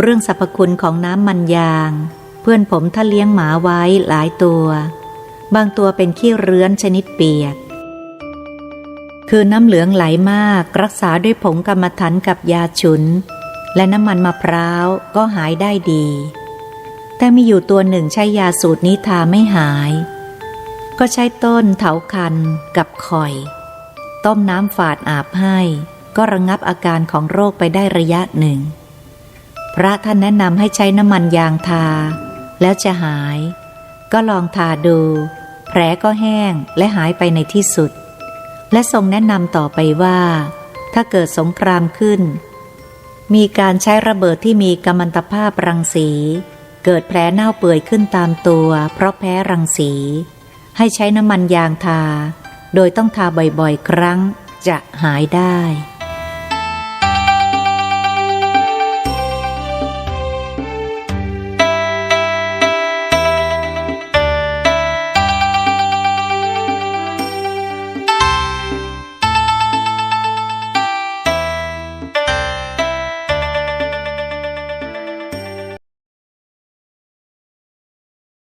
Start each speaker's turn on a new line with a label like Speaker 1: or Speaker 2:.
Speaker 1: เรื่องสรรพคุณของน้ำมันยาง เพื่อนผมถ้าเลี้ยงหมาไว้หลายตัว บางตัวเป็นขี้เรื้อนชนิดเปียก คือน้ำเหลืองไหลมาก รักษาด้วยผงกรรมฐานกับยาฉุน และน้ำมันมะพร้าวก็หายได้ดี แต่มีอยู่ตัวหนึ่งใช้ยาสูตรนี้ทาไม่หาย ก็ใช้ต้นเถาคันกับข่อย ต้มน้ำฝาดอาบให้ ก็ระงับอาการของโรคไปได้ระยะหนึ่ง พระท่านแนะนำให้ใช้น้ำมันยางทา แล้วจะหาย ก็ลองทาดู แผลก็แห้งและหายไปในที่สุด และทรงแนะนำต่อไปว่า ถ้าเกิดสงครามขึ้น มีการใช้ระเบิดที่มีกัมมันตภาพรังสี เกิดแผลเน่าเปื่อยขึ้นตามตัว เพราะแพ้รังสี ให้ใช้น้ำมันยางทา โดยต้องทาบ่อยๆ ครั้งจะหายได้